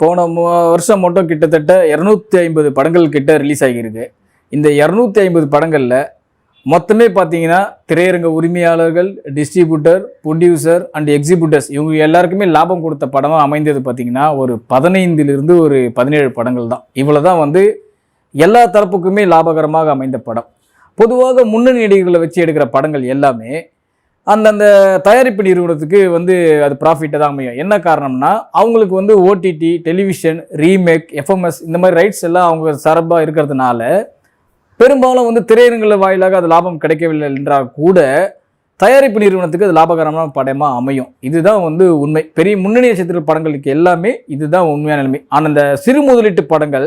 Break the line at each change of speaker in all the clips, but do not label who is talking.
போன மு- வருஷம் மட்டும் கிட்டத்தட்ட இரநூத்தி ஐம்பது படங்கள் கிட்ட ரிலீஸ் ஆகியிருக்கு. இந்த இரநூத்தி ஐம்பது படங்களில் மொத்தமே பார்த்தீங்கன்னா திரையரங்க உரிமையாளர்கள் டிஸ்ட்ரிபியூட்டர் ப்ரொடியூசர் அண்ட் எக்ஸிபியூட்டர்ஸ் இவங்க எல்லாருக்குமே லாபம் கொடுத்த படமாக அமைந்தது பார்த்தீங்கன்னா ஒரு பதினைந்திலிருந்து ஒரு பதினேழு படங்கள் தான். இவ்வளோ தான் வந்து எல்லா தரப்புக்குமே லாபகரமாக அமைந்த படம். பொதுவாக முன்னணி நடிகர்களை வச்சு எடுக்கிற படங்கள் எல்லாமே அந்தந்த தயாரிப்பு நிறுவனத்துக்கு வந்து அது ப்ராஃபிட்டை தான் அமையும். என்ன காரணம்னா அவங்களுக்கு வந்து ஓடிடி டெலிவிஷன் ரீமேக் எஃப்எம்எஸ் இந்த மாதிரி ரைட்ஸ் எல்லாம் அவங்க சார்பாக இருக்கிறதுனால பெரும்பாலும் வந்து திரையரங்குகள் வாயிலாக அது லாபம் கிடைக்கவில்லை என்றால் கூட தயாரிப்பு நிறுவனத்துக்கு அது லாபகரமான படமாக அமையும். இதுதான் வந்து உண்மை. பெரிய முன்னணி நட்சத்திர படங்களுக்கு எல்லாமே இதுதான் உண்மையான நிலைமை. ஆனால் இந்த சிறு முதலீட்டு படங்கள்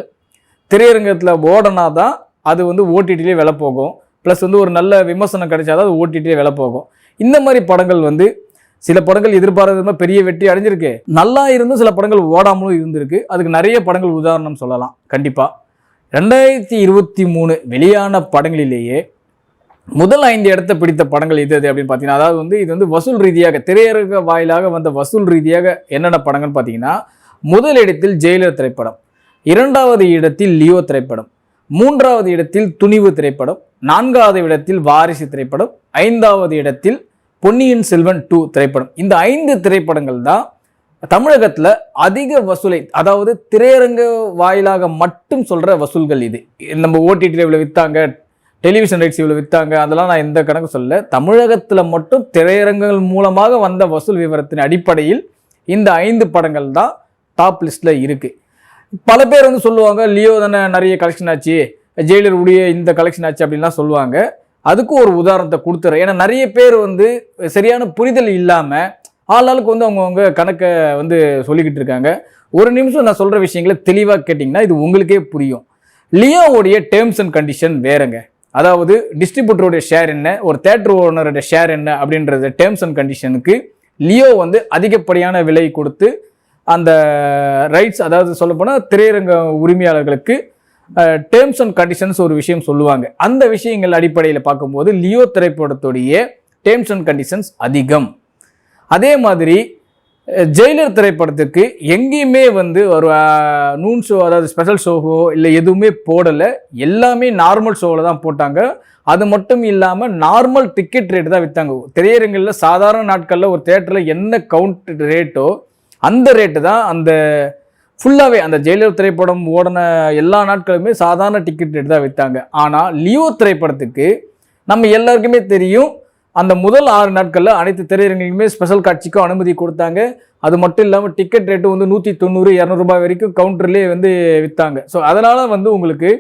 திரையரங்கத்தில் ஓடனா தான் அது வந்து ஓடிடிலே விலை போகும். ப்ளஸ் வந்து ஒரு நல்ல விமர்சனம் கிடைச்சாதான் அது ஓடிடிலே விலை போகும். இந்த மாதிரி படங்கள் வந்து சில படங்கள் எதிர்பாராத பெரிய வெற்றி அடைஞ்சிருக்கு. நல்லா இருந்தும் சில படங்கள் ஓடாமலும் இருந்திருக்கு. அதுக்கு நிறைய படங்கள் உதாரணம் சொல்லலாம். கண்டிப்பாக ரெண்டாயிரத்தி இருபத்தி மூணு வெளியான படங்களிலேயே முதல் ஐந்து இடத்தை பிடித்த படங்கள் எது அது அப்படின்னு பார்த்தீங்கன்னா அதாவது வந்து இது வந்து வசூல் ரீதியாக திரையரங்க வாயிலாக வந்த வசூல் ரீதியாக என்னென்ன படங்கள்னு பார்த்தீங்கன்னா முதல் இடத்தில் ஜெயிலர் திரைப்படம் இரண்டாவது இடத்தில் லியோ திரைப்படம் மூன்றாவது இடத்தில் துணிவு திரைப்படம் நான்காவது இடத்தில் வாரிசு திரைப்படம் ஐந்தாவது இடத்தில் பொன்னியின் செல்வன் டூ திரைப்படம். இந்த ஐந்து திரைப்படங்கள் தான் தமிழகத்தில் அதிக வசூலை அதாவது திரையரங்க வாயிலாக மட்டும் சொல்கிற வசூல்கள் இது. நம்ம ஓடிடியில் இவ்வளோ விற்றாங்க டெலிவிஷன் ரைட்ஸ் இவ்வளோ விற்றாங்க அதெல்லாம் நான் எந்த கணக்கு சொல்ல தமிழகத்தில் மட்டும் திரையரங்குகள் மூலமாக வந்த வசூல் விவரத்தின் அடிப்படையில் இந்த ஐந்து படங்கள் தான் டாப் லிஸ்ட்டில் இருக்குது பல பேர் வந்து சொல்லுவாங்க லியோ தானே நிறைய கலெக்ஷன் ஆச்சு ஜெயிலர் உடைய இந்த கலெக்ஷன் ஆச்சு அப்படின்லாம் சொல்லுவாங்க. அதுக்கும் ஒரு உதாரணத்தை கொடுத்துறேன். ஏன்னா நிறைய பேர் வந்து சரியான புரிதல் இல்லாமல் ஆளாளுக்கு வந்து அவங்கவுங்க கணக்கை வந்து சொல்லிக்கிட்டு இருக்காங்க. ஒரு நிமிஷம் நான் சொல்கிற விஷயங்களை தெளிவாக கேட்டிங்கன்னா இது உங்களுக்கே புரியும். லியோவுடைய டேர்ம்ஸ் அண்ட் கண்டிஷன் வேறங்க. அதாவது டிஸ்ட்ரிபியூட்டருடைய ஷேர் என்ன ஒரு தேட்டர் ஓனருடைய ஷேர் என்ன அப்படின்றது டேர்ம்ஸ் அண்ட் கண்டிஷனுக்கு லியோ வந்து அதிகப்படியான விலை கொடுத்து அந்த ரைட்ஸ் அதாவது சொல்லப்போனால் திரையரங்க உரிமையாளர்களுக்கு டேர்ம்ஸ் அண்ட் கண்டிஷன்ஸ் ஒரு விஷயம் சொல்லுவாங்க. அந்த விஷயங்கள் அடிப்படையில் பார்க்கும்போது லியோ திரைப்படத்துடைய டேர்ம்ஸ் அண்ட் கண்டிஷன்ஸ் அதிகம். அதே மாதிரி ஜெயிலர் திரைப்படத்துக்கு எங்கேயுமே வந்து ஒரு நூன் ஷோ அதாவது ஸ்பெஷல் ஷோவோ இல்லை எதுவுமே போடலை. எல்லாமே நார்மல் ஷோவில் தான் போட்டாங்க. அது மட்டும் இல்லாமல் நார்மல் டிக்கெட் ரேட்டு தான் விற்றாங்க திரையரங்கில் சாதாரண நாட்களில் ஒரு தேட்டரில் என்ன கவுண்ட் ரேட்டோ அந்த ரேட்டு தான் அந்த ஃபுல்லாகவே அந்த ஜெயிலர் திரைப்படம் ஓடின எல்லா நாட்களுமே சாதாரண டிக்கெட் ரேட்டு தான் விற்றாங்க ஆனால் லியோ திரைப்படத்துக்கு நம்ம எல்லாருக்குமே தெரியும் அந்த முதல் ஆறு நாட்களில் அனைத்து திரையரங்குகளுமே ஸ்பெஷல் காட்சிக்கும் அனுமதி கொடுத்தாங்க. அது மட்டும் இல்லாமல் டிக்கெட் ரேட்டு வந்து நூற்றி தொண்ணூறு இரநூறுபா வரைக்கும் கவுண்டர்லேயே வந்து விற்றாங்க ஸோ அதனால் வந்து உங்களுக்கு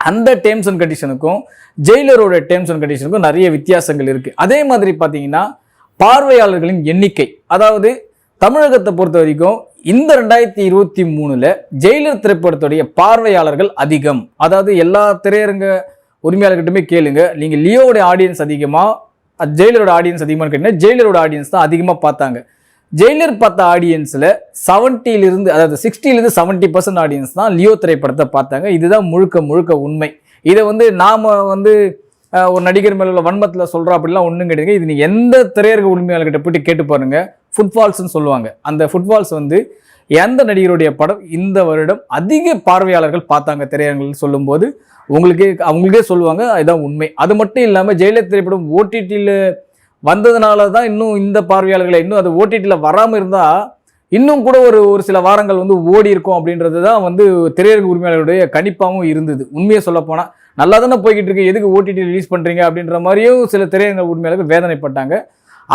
அந்த டேர்ம்ஸ் அண்ட் கண்டிஷனுக்கும் ஜெயிலரோட டேர்ம்ஸ் அண்ட் கண்டிஷனுக்கும் நிறைய வித்தியாசங்கள் இருக்குது அதே மாதிரி பார்த்தீங்கன்னா பார்வையாளர்களின் எண்ணிக்கை. அதாவது தமிழகத்தை பொறுத்த வரைக்கும் இந்த ரெண்டாயிரத்தி இருபத்தி மூணில் ஜெயிலர் திரைப்படத்துடைய பார்வையாளர்கள் அதிகம். அதாவது எல்லா திரையரங்க உரிமையாளர்கிட்டமே கேளுங்க. நீங்கள் லியோவோட ஆடியன்ஸ் அதிகமாக ஜெயிலரோட ஆடியன்ஸ் அதிகமாக கேட்டீங்கன்னா ஜெயிலரோட ஆடியன்ஸ் தான் அதிகமாக பார்த்தாங்க. ஜெயிலர் பார்த்த ஆடியன்ஸில் செவன்ட்டிலிருந்து அதாவது சிக்ஸ்டிலேருந்து செவன்ட்டி பர்சன்ட் ஆடியன்ஸ் தான் லியோ திரைப்படத்தை பார்த்தாங்க. இதுதான் முழுக்க முழுக்க உண்மை. இதை வந்து நாம் வந்து ஒரு நடிகர் மேல உள்ள வன்மத்தில் சொல்கிறோம் அப்படிலாம் ஒன்றும் கிடையாது. இது நீங்கள் எந்த திரையரங்க உரிமையாளர்கிட்ட போயிட்டு கேட்டு பாருங்கள் ஃபுட்பால்ஸ்னு சொல்லுவாங்க. அந்த ஃபுட்பால்ஸ் வந்து எந்த நடிகருடைய படம் இந்த வருடம் அதிக பார்வையாளர்கள் பார்த்தாங்க திரையரங்கில் சொல்லும்போது உங்களுக்கே அவங்களுக்கே சொல்லுவாங்க அதுதான் உண்மை. அது மட்டும் இல்லாமல் ஜெயலலிதா திரைப்படம் ஓடிடியில் வந்ததுனால தான் இன்னும் இந்த பார்வையாளர்களை இன்னும் அது ஓடிடியில் வராமல் இருந்தால் இன்னும் கூட ஒரு ஒரு சில வாரங்கள் வந்து ஓடி இருக்கும் அப்படின்றது தான் வந்து திரையரங்கு உரிமையாளருடைய கணிப்பாகவும் இருந்தது. உண்மையை சொல்லப்போனால் நல்லா தானே போய்கிட்டு இருக்கு. எதுக்கு ஓடிடி ரிலீஸ் பண்ணுறீங்க அப்படின்ற மாதிரியும் சில திரையரங்க உரிமையாளர்கள் வேதனைப்பட்டாங்க.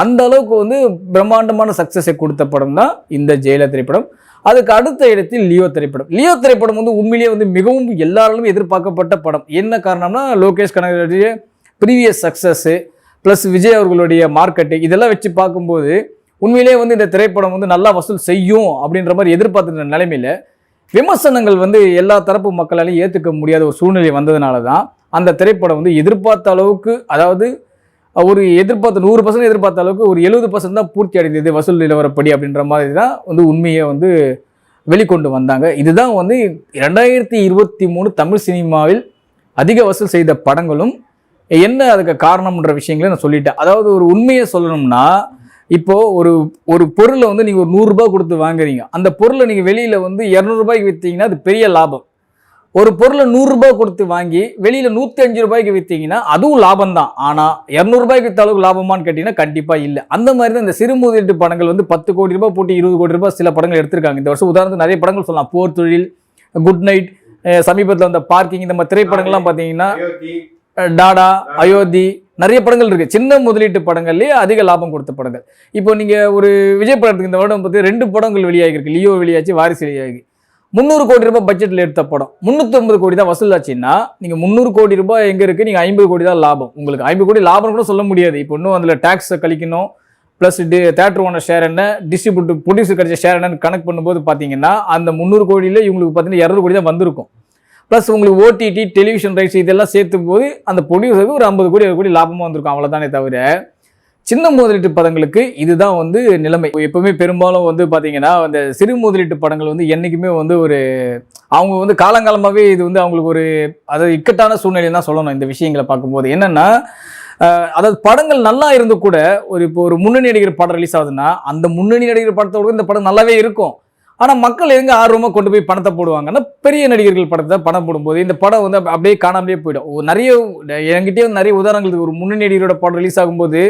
அந்த அளவுக்கு வந்து பிரம்மாண்டமான சக்ஸஸை கொடுத்த படம் தான் இந்த ஜெயலலிதா திரைப்படம். அதுக்கு அடுத்த இடத்தில் லியோ திரைப்படம். லியோ திரைப்படம் வந்து உண்மையிலேயே வந்து மிகவும் எல்லாராலும் எதிர்பார்க்கப்பட்ட படம். என்ன காரணம்னா லோகேஷ் கனகருடைய ப்ரீவியஸ் சக்ஸஸ்ஸு ப்ளஸ் விஜய் அவர்களுடைய மார்க்கெட்டு இதெல்லாம் வச்சு பார்க்கும்போது உண்மையிலேயே வந்து இந்த திரைப்படம் வந்து நல்லா வசூல் செய்யும் அப்படின்ற மாதிரி எதிர்பார்த்துருந்த நிலைமையில் விமர்சனங்கள் வந்து எல்லா தரப்பு மக்களாலையும் ஏற்றுக்க முடியாத ஒரு சூழ்நிலை வந்ததுனால தான் அந்த திரைப்படம் வந்து எதிர்பார்த்த அளவுக்கு அதாவது ஒரு எதிர்பார்த்த நூறு பர்சன்ட் எதிர்பார்த்த அளவுக்கு ஒரு எழுபது பர்சன்ட் தான் பூர்த்தி அடைந்தது வசூல் நிலவரப்படி அப்படின்ற மாதிரி தான் வந்து உண்மையை வந்து வெளிக்கொண்டு வந்தாங்க. இதுதான் வந்து ரெண்டாயிரத்தி இருபத்தி மூணு தமிழ் சினிமாவில் அதிக வசூல் செய்த படங்களும் என்ன அதுக்கு காரணம்ன்ற விஷயங்களை நான் சொல்லிட்டேன். அதாவது ஒரு உண்மையை சொல்லணும்னா இப்போது ஒரு ஒரு பொருளை வந்து நீங்கள் ஒரு நூறுரூபா கொடுத்து வாங்குறீங்க. அந்த பொருளை நீங்கள் வெளியில் வந்து இரநூறுபாய்க்கு விற்றீங்கன்னா அது பெரிய லாபம். ஒரு பொருளை நூறுரூபா கொடுத்து வாங்கி வெளியில் நூற்றி அஞ்சு ரூபாய்க்கு விற்றீங்கன்னா அதுவும் லாபம் தான் ஆனால் இரநூறுபாய்க்கு விற்ற அளவுக்கு லாபமான்னு கேட்டிங்கன்னா கண்டிப்பாக இல்லை. அந்த மாதிரி தான் இந்த சிறு முதலீட்டு படங்கள் வந்து பத்து கோடி ரூபாய் போட்டு இருபது கோடி ரூபாய் சில படங்கள் எடுத்திருக்காங்க. இந்த வருஷம் உதாரணத்துக்கு நிறைய படங்கள் சொல்லலாம். போர் தொழில் குட் நைட் சமீபத்தில் வந்த பார்க்கிங் இந்த மாதிரி திரைப்படங்கள்லாம் பார்த்தீங்கன்னா டாடா அயோத்தி நிறைய படங்கள் இருக்குது சின்ன முதலீட்டு படங்கள்லேயே அதிக லாபம் கொடுத்த படங்கள். இப்போ நீங்கள் ஒரு விஜய் படத்துக்கு இந்த வருடம் பார்த்து ரெண்டு படங்கள் வெளியாகிருக்கு லியோ வெளியாச்சு வாரிசு வெளியாகி. முந்நூறு கோடி ரூபாய் பட்ஜெட்டில் எடுத்த படம். முந்நூற்றம்பது கோடி தான் வசூலாச்சுன்னா நீங்கள் முந்நூறு கோடி ரூபாய் எங்கே இருக்குது நீங்கள் ஐம்பது கோடி தான் லாபம். உங்களுக்கு ஐம்பது கோடி லாபம் கூட சொல்ல முடியாது. இப்போ இன்னும் அதில் டேக்ஸை கழிக்கணும். Plus the theatre owner share என்ன டிஸ்ட்ரிபியூட்டர் ப்ரொடியூசர் கிடைச்ச ஷேர் என்னன்னு கணக்கு பண்ணும்போது பார்த்தீங்கன்னா அந்த முந்நூறு கோடியில் இவங்களுக்கு பார்த்தீங்கன்னா இரநூறு கோடி தான் வந்திருக்கும். ப்ளஸ் உங்களுக்கு ஓடிடி டெலிவிஷன் ரைட்ஸ் இதெல்லாம் சேர்த்து போது அந்த ப்ரொடியூசருக்கு ஒரு ஐம்பது கோடி அறுபது கோடி லாபமாக வந்திருக்கும். அவ்வளோதானே தவிர சின்ன முதலீட்டு படங்களுக்கு இதுதான் வந்து நிலைமை. எப்பவுமே பெரும்பாலும் வந்து பார்த்தீங்கன்னா அந்த சிறு முதலீட்டு படங்கள் வந்து என்றைக்குமே வந்து ஒரு அவங்க வந்து காலங்காலமாகவே இது வந்து அவங்களுக்கு ஒரு அதாவது இக்கட்டான சூழ்நிலை தான் சொல்லணும் இந்த விஷயங்களை பார்க்கும்போது. என்னன்னா அதாவது படங்கள் நல்லா இருந்து கூட ஒரு இப்போ ஒரு முன்னணி நடிகர் படம் ரிலீஸ் ஆகுதுன்னா அந்த முன்னணி நடிகர் படத்தோட இந்த படம் நல்லாவே இருக்கும். ஆனால் மக்கள் எங்க ஆர்வமாக கொண்டு போய் பணத்தை போடுவாங்கன்னா பெரிய நடிகர்கள் படத்தை பணம் போடும்போது இந்த படம் வந்து அப்படியே காணாமலே போயிடும். ஒரு நிறைய என்கிட்டயே வந்து நிறைய உதாரணங்களுக்கு ஒரு முன்னணி நடிகரோட படம் ரிலீஸ் ஆகும்போது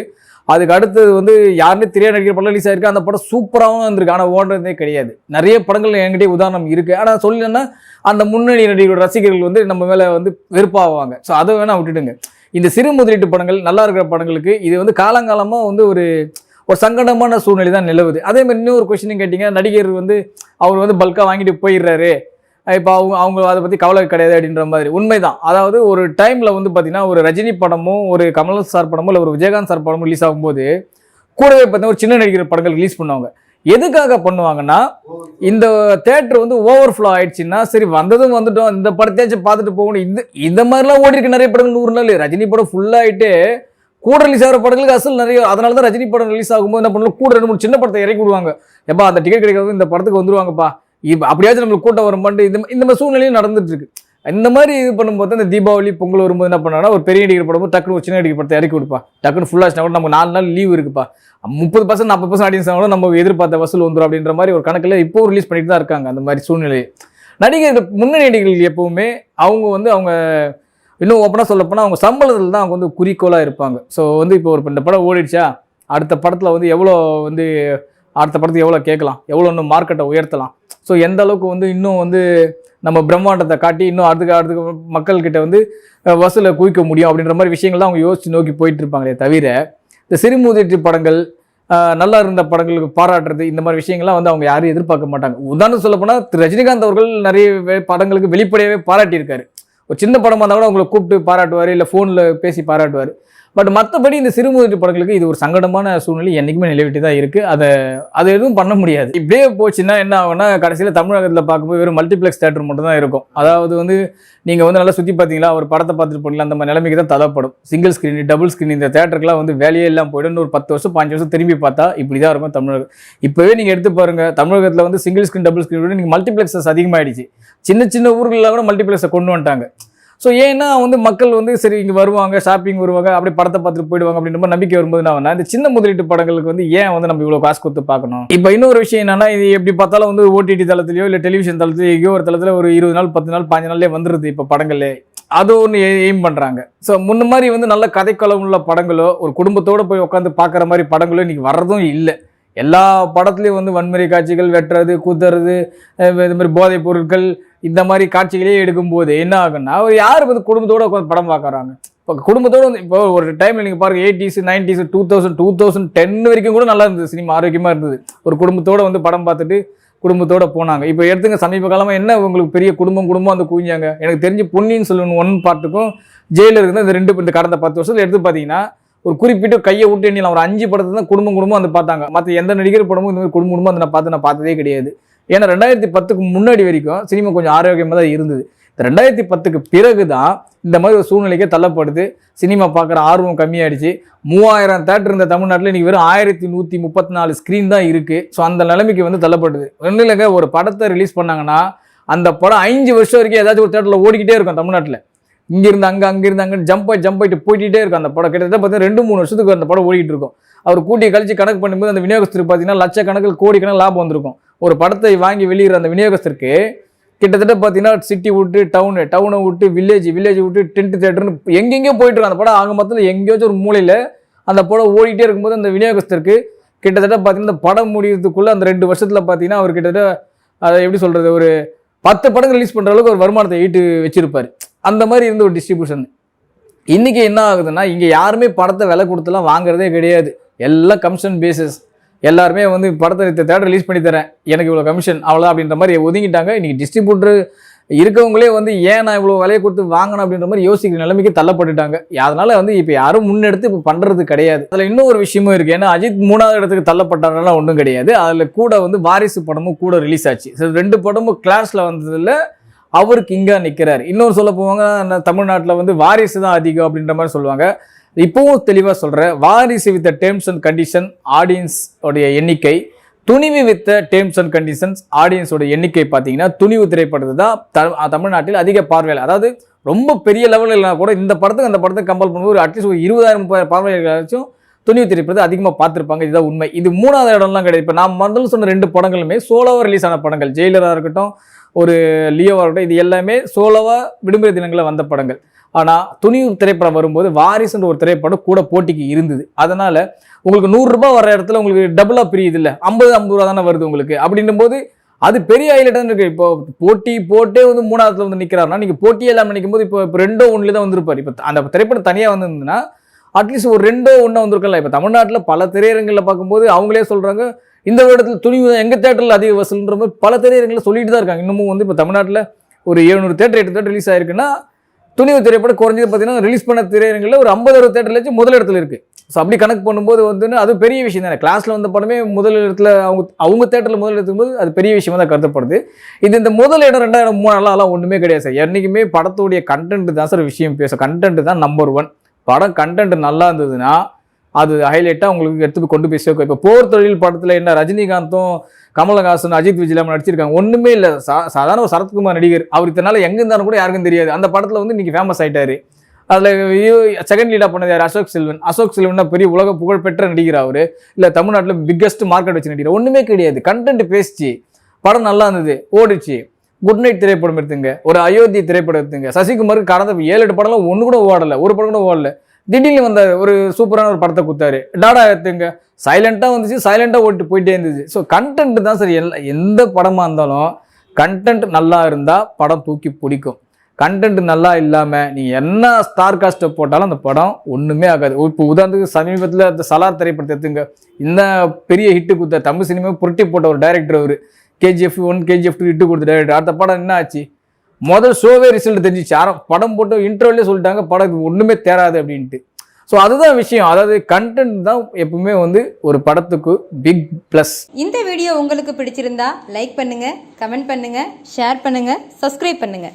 அதுக்கு அடுத்தது வந்து யாருமே தெரியாத நடிகர் படம் ரிலீஸ் ஆயிருக்கு. அந்த படம் சூப்பராகவும் இருந்திருக்கு ஆனால் ஓடுறதே கிடையாது. நிறைய படங்கள் என்கிட்டயே உதாரணம் இருக்குது ஆனால் சொல்லலைன்னா அந்த முன்னணி நடிகரோட ரசிகர்கள் வந்து நம்ம மேலே வந்து வெறுப்பாவாங்க. ஸோ அதை வேணால் விட்டுடுங்க. இந்த சிறு முதலீட்டு படங்கள் நல்லா இருக்கிற படங்களுக்கு இது வந்து காலங்காலமாக வந்து ஒரு ஒரு சங்கடமான சூழ்நிலை தான் நிலவுது. அதே மாதிரி இன்னொரு கொஸ்டின் கேட்டிங்கன்னா நடிகர் வந்து அவர் வந்து பல்காக வாங்கிட்டு போயிடுறாரு. இப்போ அவங்க அவங்க அதை பற்றி கவலை கிடையாது அப்படின்ற மாதிரி. உண்மைதான். அதாவது ஒரு டைமில் வந்து பார்த்தீங்கன்னா ஒரு ரஜினி படமும் ஒரு கமல் சார் படமும் இல்லை ஒரு விஜயகாந்த் சார் படமும் ரிலீஸ் ஆகும்போது கூடவே பார்த்தீங்கன்னா ஒரு சின்ன நடிகர் படங்கள் ரிலீஸ் பண்ணுவாங்க. எதுக்காக பண்ணுவாங்கன்னா இந்த தேட்டர் வந்து ஓவர் ஃப்ளோ ஆயிடுச்சுன்னா சரி வந்ததும் வந்துட்டோம். இந்த படத்தையாச்சும் பார்த்துட்டு போகணும். இந்த இந்த மாதிரிலாம் ஓடி இருக்கு நிறைய படங்கள் நூறு நாள். ரஜினி படம் ஃபுல்லாகிட்டு கூட ரிலீஸ் ஆகிற படங்களுக்கு அசல் நிறைய அதனால தான் ரஜினி படம் ரிலீஸ் ஆகும்போது என்ன பண்ணுவோம் கூட ரெண்டு மூணு சின்ன படத்தை இறக்கி விடுவாங்க. எப்பா அந்த டிக்கெட் கிடைக்காது இந்த படத்துக்கு வந்துருவாங்கப்பா. இப்போ அப்படியாச்சும் நம்மளுக்கு கூட்டம் வருமாட்டு இந்த இந்த மாதிரி சூழ்நிலையும் நடந்துட்டு இருக்கு இந்த மாதிரி இது பண்ணும்போது அந்த தீபாவளி பொங்கல் வரும்போது என்ன பண்ணாங்கன்னா ஒரு பெரிய நடிகர் படம் டக்குனு ஒரு சின்ன நடிகர் படத்தை இறக்கி கொடுப்பா டக்குனு ஃபுல்லாக கூட நமக்கு நாலு நாள் லீவ் இருக்குப்பா. முப்பது பர்சன்ட் நாற்பது பர்சன்ட் ஆடியன்ஸ் கூட நம்ம எதிர்பார்த்த வசூல் வந்துடும் அப்படின்ற மாதிரி ஒரு கணக்கில் இப்போ ரிலீஸ் பண்ணிட்டு தான் இருக்காங்க அந்த மாதிரி சூழ்நிலை நடிகர்கள் முன்னணி நடிகர்கள் எப்பவுமே அவங்க வந்து அவங்க இன்னும் ஓப்பனாக சொல்லப்போனால் அவங்க சம்பளத்தில் தான் அவங்க வந்து குறிக்கோளாக இருப்பாங்க. ஸோ வந்து இப்போ ஒரு இந்த படம் ஓடிடுச்சா அடுத்த படத்தில் வந்து எவ்வளோ வந்து அடுத்த படத்துக்கு எவ்வளோ கேட்கலாம் எவ்வளோ இன்னும் மார்க்கெட்டை உயர்த்தலாம். ஸோ எந்த அளவுக்கு வந்து இன்னும் வந்து நம்ம பிரம்மாண்டத்தை காட்டி இன்னும் அடுத்துக்கு அடுத்துக்கு மக்கள்கிட்ட வந்து அஹ், வசூலை குவிக்க முடியும் அப்படின்ற மாதிரி விஷயங்கள் தான் அவங்க யோசித்து நோக்கி போயிட்டு இருப்பாங்களே தவிர இந்த சிறுமுதிட்டு படங்கள் நல்லா இருந்த படங்களுக்கு பாராட்டுறது இந்த மாதிரி விஷயங்கள்லாம் வந்து அவங்க யாரும் எதிர்பார்க்க மாட்டாங்க. உதாரணம் சொல்லப்போனால் திரு ரஜினிகாந்த் அவர்கள் நிறைய படங்களுக்கு வெளிப்படையாகவே பாராட்டியிருக்காரு. ஒரு சின்ன படமாக இருந்தால் கூட அவங்களை கூப்பிட்டு பாராட்டுவார் இல்லை ஃபோனில் பேசி பாராட்டுவார். பட் மற்றபடி இந்த சிறுமுதிட்டு படங்களுக்கு இது ஒரு சங்கடமான சூழ்நிலை என்றைக்குமே நிலவிட்டு தான் இருக்குது அதை அதை எதுவும் பண்ண முடியாது. இப்படியே போச்சுன்னா என்ன ஆகும்னா கடைசியில் தமிழகத்தில் பார்க்கும்போது வெறும் மல்டிப்ளெக்ஸ் தேட்டர் மட்டும் தான் இருக்கும். அதாவது வந்து நீங்கள் வந்து நல்லா சுற்றி பார்த்தீங்களா ஒரு படத்தை பார்த்துட்டு போனீங்களா அந்த மாதிரி நிலைமைக்கு தான் தள்ளப்படும். சிங்கிள் ஸ்க்ரீன் டபுள் ஸ்க்ரீன் இந்த தேட்டருக்குலாம் வந்து வேலையே எல்லாம் போயிடும் ஒரு பத்து வருஷம் பாஞ்சு வருஷம் திரும்பி பார்த்தா இப்படி தான் இருக்கும் தமிழகம். இப்போவே நீங்கள் எடுத்து பாருங்க தமிழகத்தில் வந்து சிங்கிள் ஸ்க்ரீன் டபுள் ஸ்க்ரீன் விட நீங்கள் மல்டிப்ளெக்ஸஸ் அதிகமாகிடுச்சு சின்ன சின்ன ஊர்களில் கூட மல்டிப்ளெக்ஸை கொண்டு வந்துட்டாங்க. ஸோ ஏன்னா வந்து மக்கள் வந்து சரி இங்கே வருவாங்க ஷாப்பிங் வருவாங்க அப்படியே படத்தை பார்த்துட்டு போயிடுவாங்க அப்படின்ற மாதிரி நம்பிக்கை வரும்போது நான் இந்த சின்ன முதலீட்டு படங்களுக்கு வந்து ஏன் வந்து நம்ம இவ்வளோ காசு கொடுத்து பார்க்கணும்? இப்போ இன்னொரு விஷயம் என்னன்னா இது எப்படி பார்த்தாலும் வந்து ஓடிடி தளத்துலையோ இல்லை டெலிவிஷன் தளத்துலையோ எங்கேயோ ஒரு தளத்தில் ஒரு இருபது நாள் பத்து நாள் பாஞ்சு நாள்லேயே வந்துடுது இப்போ படங்களே. அது ஒன்று எய்ம் பண்ணுறாங்க ஸோ முன்ன மாதிரி வந்து நல்ல கதைக்களம் உள்ள படங்களோ ஒரு குடும்பத்தோடு போய் உட்காந்து பார்க்குற மாதிரி படங்களோ இன்றைக்கி வர்றதும் இல்லை. எல்லா படத்துலேயும் வந்து வன்முறை காட்சிகள் வெட்டுறது குத்துறது இது மாதிரி போதைப் பொருட்கள் இந்த மாதிரி காட்சிகளே எடுக்கும்போது என்ன ஆகுன்னா ஒரு யார் வந்து குடும்பத்தோட உட்காந்து படம் பார்க்குறாங்க? இப்போ குடும்பத்தோட வந்து இப்போ ஒரு டைமில் நீங்கள் பாருங்கள் eighties nineties two thousand two thousand ten வரைக்கும் கூட நல்லா இருந்தது சினிமா ஆரோக்கியமாக இருந்தது. ஒரு குடும்பத்தோடு வந்து படம் பார்த்துட்டு குடும்பத்தோடு போனாங்க. இப்போ எடுத்துங்க சமீப காலமாக என்ன உங்களுக்கு பெரிய குடும்பம் குடும்பம் வந்து குவிஞ்சாங்க? எனக்கு தெரிஞ்சு பொன்னியின் செல்வன் ஒன் பார்ட்டுக்கும் ஜெயிலில் இருந்த இந்த ரெண்டு இந்த கடந்த பத்து வருஷத்தில் எடுத்து பார்த்தீங்கன்னா ஒரு குறிப்பிட்ட கையை விட்டு எண்ணிலாம் ஒரு அஞ்சு படத்தை தான் குடும்பம் குடும்பம் வந்து பார்த்தாங்க. மற்ற எந்த நடிகர் படமும் இந்த மாதிரி குடும்பம் குடும்பம் வந்து நான் பார்த்து நான் பார்த்ததே கிடையாது. ஏன்னா ரெண்டாயிரத்தி பத்துக்கு முன்னாடி வரைக்கும் சினிமா கொஞ்சம் ஆரோக்கியமாக தான் இருந்தது. இந்த ரெண்டாயிரத்தி பத்துக்கு பிறகு தான் இந்த மாதிரி ஒரு சூழ்நிலைக்கே தள்ளப்படுது. சினிமா பார்க்குற ஆர்வம் கம்மியாயிடுச்சு. மூவாயிரம் தேட்டர் இருந்த தமிழ்நாட்டில் இன்றைக்கி வெறும் ஆயிரத்தி நூற்றி முப்பத்தி நாலு ஸ்க்ரீன் தான் இருக்குது ஸோ அந்த நிலைமைக்கு வந்து தள்ளப்படுது. ஒன்றும் இல்லைங்க ஒரு படத்தை ரிலீஸ் பண்ணாங்கன்னா அந்த படம் அஞ்சு வருஷம் வரைக்கும் ஏதாச்சும் ஒரு தேட்டரில் ஓடிக்கிட்டே இருக்கும் தமிழ்நாட்டில். இங்கிருந்து அங்கே அங்கிருந்து அங்கே ஜம்ப் ஆகி ஜம்ப் ஆகிட்டு போயிட்டே இருக்கும் அந்த படம். கிட்டத்தட்ட பார்த்தீங்கன்னா ரெண்டு மூணு வருஷத்துக்கு அந்த படம் ஓடிட்டு இருக்கும். அவர் கூட்டி கழிச்சு கணக்கு பண்ணும்போது அந்த விநியோகஸ்தருக்கு பார்த்தீங்கன்னா லட்சக்கணக்கில் கோடிக்கணக்கில் லாபம் வந்திருக்கும். ஒரு படத்தை வாங்கி வெளியிடுற அந்த விநியோகஸ்தருக்கு கிட்டத்தட்ட பார்த்தீங்கன்னா சிட்டி விட்டு டவுனு டவுனை விட்டு வில்லேஜ் வில்லேஜ் விட்டு டென்ட் தேட்டர்னு எங்கெங்கேயோ போயிட்டு அந்த படம் ஆக மொத்தத்தில் எங்கேயாச்சும் ஒரு மூலையில் அந்த படம் ஓடிட்டே இருக்கும்போது அந்த விநியோகஸ்தருக்கு கிட்டத்தட்ட பார்த்தீங்கன்னா இந்த படம் முடியறதுக்குள்ளே அந்த ரெண்டு வருஷத்தில் பார்த்தீங்கன்னா அவர் கிட்டத்தட்ட அதை எப்படி சொல்கிறது ஒரு பத்து படங்கள் ரிலீஸ் பண்ணுற அளவுக்கு ஒரு வருமானத்தை ஈட்டு வச்சுருப்பார். அந்த மாதிரி இருந்த ஒரு டிஸ்ட்ரிபியூஷன் இன்றைக்கி என்ன ஆகுதுன்னா இங்கே யாருமே படத்தை விலை கொடுத்துலாம் வாங்குறதே கிடையாது. எல்லாம் கமிஷன் பேசிஸ் எல்லாருமே வந்து படத்தை தேட்டர் ரிலீஸ் பண்ணி தரேன். எனக்கு இவ்வளோ கமிஷன் அவ்வளோ அப்படின்ற மாதிரி ஒதுங்கிட்டாங்க. இன்றைக்கி டிஸ்ட்ரிபியூட்டர் இருக்கவங்களே வந்து ஏன் நான் இவ்வளோ விலையை கொடுத்து வாங்கணும் அப்படின்ற மாதிரி யோசிக்கிற நிலைமைக்கு தள்ளப்பட்டுட்டாங்க. அதனால் வந்து இப்போ யாரும் முன்னெடுத்து இப்போ பண்ணுறது கிடையாது. அதில் இன்னும் ஒரு விஷயமும் இருக்குது ஏன்னா அஜித் மூணாவது இடத்துக்கு தள்ளப்பட்டாரெல்லாம் ஒன்றும் கிடையாது. அதில் கூட வந்து வாரிசு படமும் கூட ரிலீஸ் ஆச்சு. ஸோ ரெண்டு படமும் கிளாஸில் வந்ததில் அவருக்கு இங்கே நிற்கிறார் இன்னொரு சொல்ல போவாங்க தமிழ்நாட்டில் வந்து வாரிசு தான் அதிகம் அப்படின்ற மாதிரி சொல்லுவாங்க. இப்போவும் தெளிவாக சொல்கிறேன் Varisu with terms and condition audience உடைய எண்ணிக்கை துணிவு வித்த டேர்ம்ஸ் அண்ட் கண்டிஷன்ஸ் ஆடியன்ஸோட எண்ணிக்கை பார்த்தீங்கன்னா துணிவு திரைப்படத்து தான் த- தமிழ்நாட்டில் அதிக பார்வையில் அதாவது ரொம்ப பெரிய லெவலில் இல்லைனா கூட இந்த படத்துக்கு அந்த படத்தை கம்பல் பண்ணும்போது ஒரு அட்லீஸ்ட் ஒரு இருபதாயிரம் முப்பதாயிரம் பார்வையாளர்களாச்சும் துணிவு திரைப்படத்தை அதிகமாக பார்த்துருப்பாங்க. இதுதான் உண்மை. இது மூணாவது இடம்லாம் கிடையாது. இப்போ நான் முதல்ல சொன்ன ரெண்டு படங்களுமே சோலோவாக ரிலீஸ் ஆன படங்கள். ஜெயிலராக இருக்கட்டும் ஒரு லியோவாக இருக்கட்டும் இது எல்லாமே சோலோவாக விடுமுறை தினங்களில் வந்த படங்கள். ஆனால் துணிவு திரைப்படம் வரும்போது வாரிசுன்ற ஒரு திரைப்படம் கூட போட்டிக்கு இருந்தது. அதனால் உங்களுக்கு நூறுரூபா வர இடத்துல உங்களுக்கு டபுளாக பிரியுது இல்லை? ஐம்பது ஐம்பது ரூபா தானே வருது உங்களுக்கு? அப்படின்னும் போது அது பெரிய ஹைலைட்டாக இருக்குது இப்போ போட்டி போட்டே வந்து மூணாவதுல வந்து நிற்கிறாருன்னா நீங்கள் போட்டியே இல்லாமல் நிற்கும் போது இப்போ இப்போ ரெண்டோ ஒன்றில் தான் வந்திருப்பார். இப்போ அந்த திரைப்படம் தனியாக வந்திருந்ததுன்னா அட்லீஸ்ட் ஒரு ரெண்டோ ஒன்றா வந்திருக்கல இப்போ தமிழ்நாட்டில் பல திரையரங்களில் பார்க்கும்போது அவங்களே சொல்கிறாங்க இந்த வருடத்தில் துணிவு தான் எங்கள் தேட்டரில் அதிக வசூல்ன்ற மாதிரி பல திரையரங்களில் சொல்லிட்டு தான் இருக்காங்க. இன்னமும் வந்து இப்போ தமிழ்நாட்டில் ஒரு எழுநூறு தேட்டர் எட்டு தேட்டர் ரிலீஸ் ஆயிருக்குன்னா துணிவு திரைப்படம் குறைஞ்சது பார்த்தீங்கன்னா ரிலீஸ் பண்ண திரையரங்களில் ஒரு ஐம்பது அறுபது தேட்டர்லேயும் முதல் இடத்துல இருக்குது ஸோ அப்படி கணக்கு பண்ணும்போது வந்து அது பெரிய விஷயம் தானே. கிளாஸில் வந்த படமே முதல் இடத்துல அவங்க அவங்க தேட்டரில் முதல் போது அது பெரிய விஷயமாக தான் கருதப்படுது. இது இந்த முதல் இடம் ரெண்டாயிரம் மூணாலாம் அதெல்லாம் ஒன்றுமே கிடையாது சார். என்றைக்குமே படத்துடைய கண்டென்ட் தான் சார் விஷயம் பேச கண்டென்ட் தான் நம்பர் ஒன் படம் கண்டென்ட் நல்லா இருந்ததுன்னா அது ஹைலைட்டாக உங்களுக்கு எடுத்து கொண்டு போய் சேர்க்கும் இப்போ போர் தொழில் படத்தில் என்ன ரஜினிகாந்தும் கமலஹாசன் அஜித் விஜயலாம் நடிச்சிருக்காங்க. ஒன்றுமே இல்லை. சா சாதாரண ஒரு சரத்குமார் நடிகர். அவர் இத்தனால எங்கே இருந்தாலும் கூட யாருக்கும் தெரியாது. அந்த படத்தில் வந்து இன்றைக்கி ஃபேமஸ் ஆகிட்டார் அதில் செகண்ட் லீடாக பண்ணது யார்? அசோக் செல்வன். அசோக் செல்வன் பெரிய உலக புகழ்பெற்ற நடிகர் அவர். இல்லை தமிழ்நாட்டில் பிக்கஸ்ட் மார்க்கெட் வச்சு நடிகர். ஒன்றுமே கிடையாது. கண்டென்ட் பேசிச்சு. படம் நல்லா இருந்தது. ஓடிச்சு. குட் நைட் திரைப்படம் எடுத்துங்க. ஒரு அயோத்தி திரைப்படம் எடுத்துங்க. சசிகுமாருக்கு கடந்த ஏழு எட்டு படம்லாம் ஒன்று கூட ஓடலை. ஒரு படம் கூட ஓடலை. திடீர்னு வந்தார் ஒரு சூப்பரான ஒரு படத்தை கொடுத்தாரு. டாடா எடுத்துங்க. சைலண்ட்டாக வந்துச்சு சைலண்ட்டாக ஓட்டு போயிட்டே இருந்துச்சு. ஸோ கண்டென்ட் தான் சரி எல்லா எந்த படமாக இருந்தாலும் கண்டென்ட் நல்லா இருந்தால் படம் தூக்கி பிடிக்கும். கண்டென்ட் நல்லா இல்லாமல் நீங்கள் என்ன ஸ்டார் காஸ்ட்டை போட்டாலும் அந்த படம் ஒன்றுமே ஆகாது. இப்போ உதாரணத்துக்கு சமீபத்தில் அந்த சலார் திரைப்படத்தை எடுத்துங்க. இந்த பெரிய ஹிட்டு கொடுத்த தமிழ் சினிமா புரட்டி போட்ட ஒரு டைரக்டர் அவர். KGF one KGF two hit கொடுத்த டைரக்டர் அடுத்த படம் என்ன ஆச்சு? முதல் ஷோவே ரிசல்ட் தெரிஞ்சிச்சு. யாரும் படம் போட்டு இன்டர்வியூலே சொல்லிட்டாங்க படம் ஒன்றுமே தேராது அப்படின்ட்டு. ஸோ அதுதான் விஷயம். அதாவது கண்டென்ட் தான் எப்பவுமே வந்து ஒரு படத்துக்கு பிக் ப்ளஸ்
இந்த வீடியோ உங்களுக்கு பிடிச்சிருந்தா லைக் பண்ணுங்க கமெண்ட் பண்ணுங்க ஷேர் பண்ணுங்க சப்ஸ்கிரைப் பண்ணுங்க.